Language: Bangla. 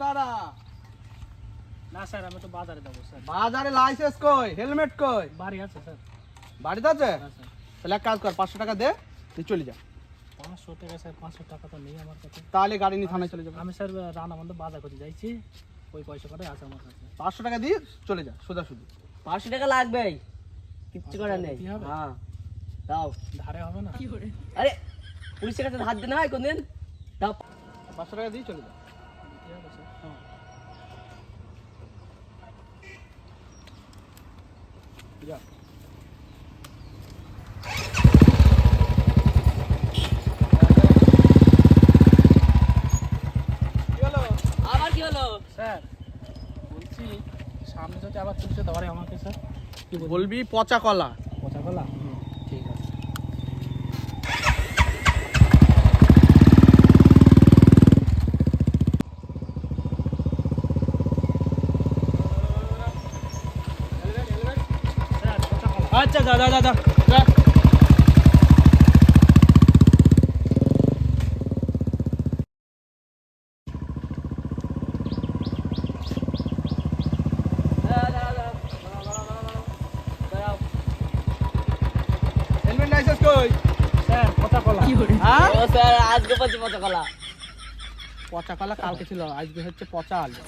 খুব না স্যার আমি তো বাজারে যাব স্যার। বাজারে লাইসেন্স কই? হেলমেট কই? বাড়ি আছে স্যার। বাড়িতে আছে? হ্যাঁ তাহলে এক কাজ কর পাঁচশো টাকা দে তুই চলে যা। পাঁচশো টাকা স্যার পাঁচশো টাকা তো নেই আমার কাছে। তাহলে গাড়ি নিয়ে থানায় চলে যাব। আমি স্যার রান্না বন্ধ বাজার করতে যাইছি। ওই পয়সা কটাই আছে আমার কাছে। পাঁচশো টাকা দিয়ে চলে যা সোজা শুধু। পাঁচশো টাকা লাগবে। কিচ্ছু করার নেই। হ্যাঁ দাও। ধারে হবে না? আরে পুলিশের কাছে হাত দেনা হয় কোনদিন। দাও। পাঁচশো টাকা দিয়ে চলে যা। স্যার বলছি আবার আমাকে স্যার বলবি? পচা কলা। পচা কলা ঠিক আছে স্যার পচা কলা আচ্ছা দাদা দাদা যা যা যা। হেলমেট লাইসেন্স কই? স্যার পচা কলা হ্যাঁ? আজকে পচা কলা পচা কলা কালকে ছিল আজকে হচ্ছে পচা আলু